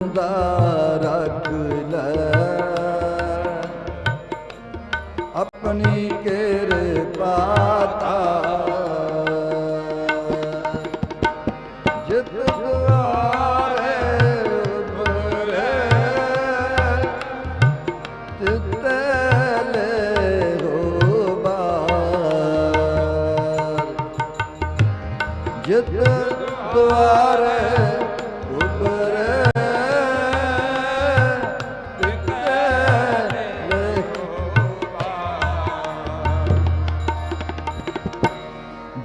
ਰੱਖ ਲੈ। ਆਪਣੀ ਕਿਰਪਾ ਜਿਤ ਦੁਆਰੇ ਉਭਰੇ ਤਿਤੈ ਲੈ ਹੋ ਬਾਰ ਜਿਤ ਦੁਆਰੇ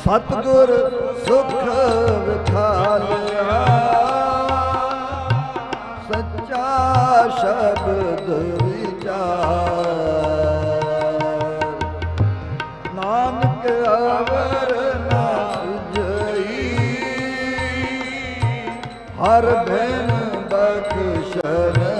ਸਤਗੁਰ ਸੁਖ ਵਿਖਾਲਿਆ ਸੱਚਾ ਸ਼ਬਦ ਵਿਚਾਰ। ਨਾਨਕ ਅਵਰ ਨਾ ਸੁਝਈ। ਹਰ ਬਿਨ ਬਖਸ਼ਨਹਾਰ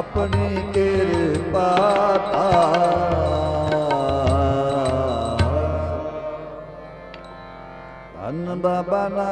ਆਪਣੀ ਕਿਰਪਾ ਧੰਨ ਬਾਬਾ